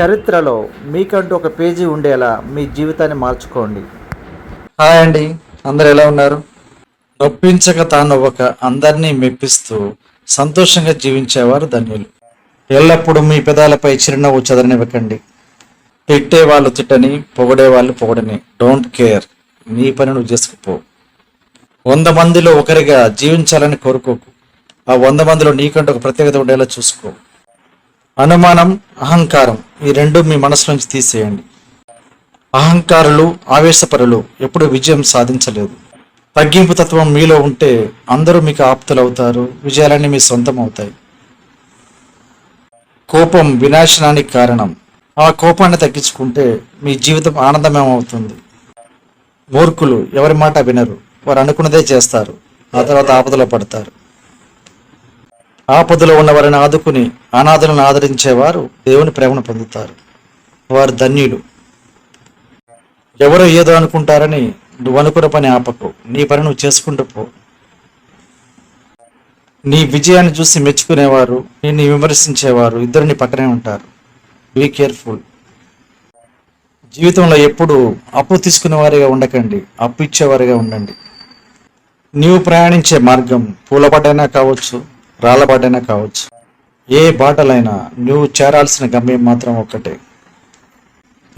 చరిత్రలో మీకంటూ ఒక పేజీ ఉండేలా మీ జీవితాన్ని మార్చుకోండి. హాయ్ అండి. అందరు ఎలా ఉన్నారు? నొప్పించక తానొవ్వక అందరినీ మెప్పిస్తూ సంతోషంగా జీవించేవారు ధన్యులు. ఎల్లప్పుడూ మీ పెదాలపై చిరునవ్వు చదరనివ్వకండి. తిట్టే వాళ్ళు తిట్టని పొగడే వాళ్ళు పొగడని. Don't care. నీ పని నువ్వు చేసుకుపో. వంద మందిలో ఒకరిగా జీవించాలని కోరుకోకు. ఆ వంద మందిలో నీకంటూ ఒక ప్రత్యేకత ఉండేలా చూసుకో. అనుమానం అహంకారం ఈ రెండు మీ మనసు నుంచి తీసేయండి. అహంకారులు ఆవేశపరులు ఎప్పుడు విజయం సాధించలేదు. తగ్గింపు తత్వం మీలో ఉంటే అందరూ మీకు ఆప్తులవుతారు విజయాలన్నీ మీ సొంతం అవుతాయి కోపం వినాశనానికి కారణం. ఆ కోపాన్ని తగ్గించుకుంటే మీ జీవితం ఆనందమేమవుతుంది మూర్ఖులు ఎవరి మాట వినరు వారు అనుకున్నదే చేస్తారు ఆ తర్వాత ఆపదలో పడతారు. ఆపదలో ఉన్న వారిని ఆదుకుని అనాథలను ఆదరించేవారు దేవుని ప్రేమను పొందుతారు. వారు ధన్యులు. ఎవరో ఏదో అనుకుంటారని నువ్వు అనుకున్న పని ఆపకు. నీ పని నువ్వు చేసుకుంటూ పో. నీ విజయాన్ని చూసి మెచ్చుకునేవారు నిన్ను విమర్శించేవారు ఇద్దరు నీ పక్కనే ఉంటారు. బీ కేర్ఫుల్ జీవితంలో ఎప్పుడు అప్పు తీసుకునేవారిగా ఉండకండి అప్పు ఇచ్చేవారిగా ఉండండి. నీవు ప్రయాణించే మార్గం పూలబాటైనా కావచ్చు రాళ్ళబాటైనా కావచ్చు. ఏ బాటలైనా నువ్వు చేరాల్సిన గమ్యం మాత్రం ఒక్కటే.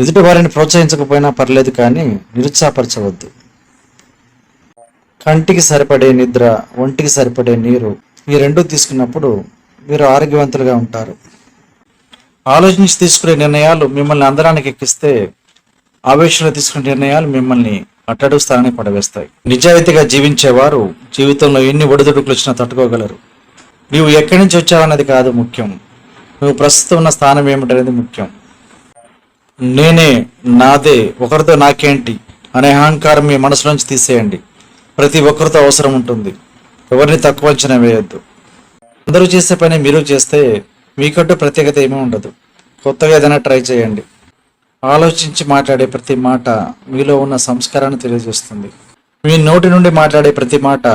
ఎదుటి వారిని ప్రోత్సహించకపోయినా పర్లేదు కానీ నిరుత్సాహపరచవద్దు. కంటికి సరిపడే నిద్ర ఒంటికి సరిపడే నీరు ఈ రెండు తీసుకున్నప్పుడు మీరు ఆరోగ్యవంతులుగా ఉంటారు. ఆలోచించి తీసుకునే నిర్ణయాలు మిమ్మల్ని అందరానికి ఎక్కిస్తే ఆవేశంలో తీసుకునే నిర్ణయాలు మిమ్మల్ని అట్టడు పడవేస్తాయి. నిజాయితీగా జీవించేవారు జీవితంలో ఎన్ని ఒడిదుడుకులు వచ్చినా తట్టుకోగలరు. నీవు ఎక్కడి నుంచి వచ్చావన్నది కాదు ముఖ్యం. నువ్వు ప్రస్తుతం ఉన్న స్థానం ఏమిటనేది ముఖ్యం. నేనే నాదే ఒకరితో నాకేంటి అనే అహంకారం మీ మనసులోంచి తీసేయండి. ప్రతి ఒక్కరితో అవసరం ఉంటుంది. ఎవరిని తక్కువ అంచనా వేయొద్దు. అందరూ చేసే పని మీరు చేస్తే మీకంటూ ప్రత్యేకత ఏమీ ఉండదు. కొత్తగా ఏదైనా ట్రై చేయండి. ఆలోచించి మాట్లాడే ప్రతి మాట మీలో ఉన్న సంస్కారాన్ని తెలియజేస్తుంది. మీ నోటి నుండి మాట్లాడే ప్రతి మాట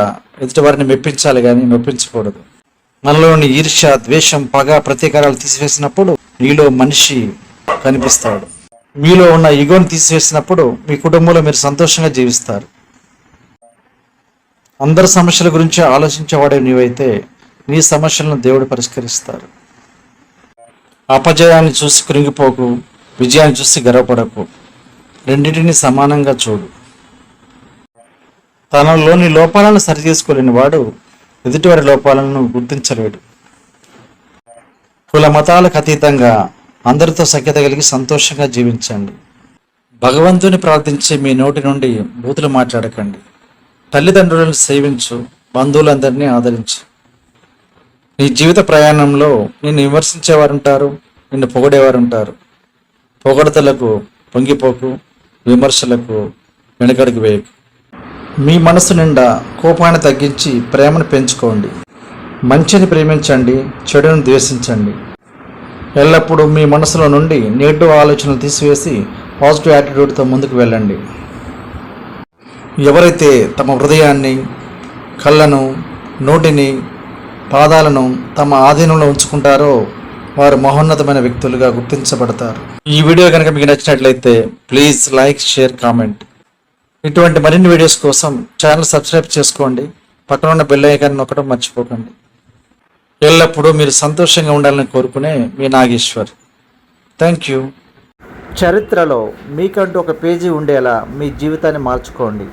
ఎదుటివారిని మెప్పించాలి కానీ నొప్పించకూడదు. మనలోని ఈర్ష్య ద్వేషం పగ ప్రతీకారాలు తీసివేసినప్పుడు నీలో మనిషి కనిపిస్తాడు. మీలో ఉన్న ఈగోని తీసివేసినప్పుడు మీ కుటుంబంలో మీరు సంతోషంగా జీవిస్తారు. అందరి సమస్యల గురించి ఆలోచించేవాడే నీవైతే నీ సమస్యలను దేవుడు పరిష్కరిస్తారు. అపజయాన్ని చూసి కృంగిపోకు విజయాన్ని చూసి గర్వపడకు. రెండింటిని సమానంగా చూడు. తనలోని లోపాలను సరిచేసుకోలేని వాడు ఎదుటివారి లోపాలను గుర్తించలేడు. కుల మతాలకు అతీతంగా అందరితో సఖ్యత కలిగి సంతోషంగా జీవించండి. భగవంతుని ప్రార్థించి మీ నోటి నుండి బూతులు మాట్లాడకండి. తల్లిదండ్రులను సేవించు బంధువులందరినీ ఆదరించు. నీ జీవిత ప్రయాణంలో నిన్ను విమర్శించేవారు ఉంటారు నిన్ను పొగడేవారు ఉంటారు పొగడతలకు పొంగిపోకు విమర్శలకు వెనుకడుగు వేయకు. మీ మనసు నిండా కోపాన్ని తగ్గించి ప్రేమను పెంచుకోండి. మంచిని ప్రేమించండి చెడును ద్వేషించండి. ఎల్లప్పుడూ మీ మనసులో నుండి నెగిటివ్ ఆలోచనలు తీసివేసి పాజిటివ్ యాటిట్యూడ్తో ముందుకు వెళ్ళండి. ఎవరైతే తమ హృదయాన్ని కళ్ళను నోటిని పాదాలను తమ ఆధీనంలో ఉంచుకుంటారో వారు మహోన్నతమైన వ్యక్తులుగా గుర్తించబడతారు. ఈ వీడియో కనుక మీకు నచ్చినట్లయితే ప్లీజ్ లైక్ షేర్ కామెంట్. ఇటువంటి మరిన్ని వీడియోస్ కోసం ఛానల్ సబ్స్క్రైబ్ చేసుకోండి. పక్కన ఉన్న బెల్ ఐకాన్ నొక్కడం మర్చిపోకండి. ఎల్లప్పుడూ మీరు సంతోషంగా ఉండాలని కోరుకునే మీ నాగేశ్వర్. థ్యాంక్ యూ చరిత్రలో మీకంటూ ఒక పేజీ ఉండేలా మీ జీవితాన్ని మార్చుకోండి.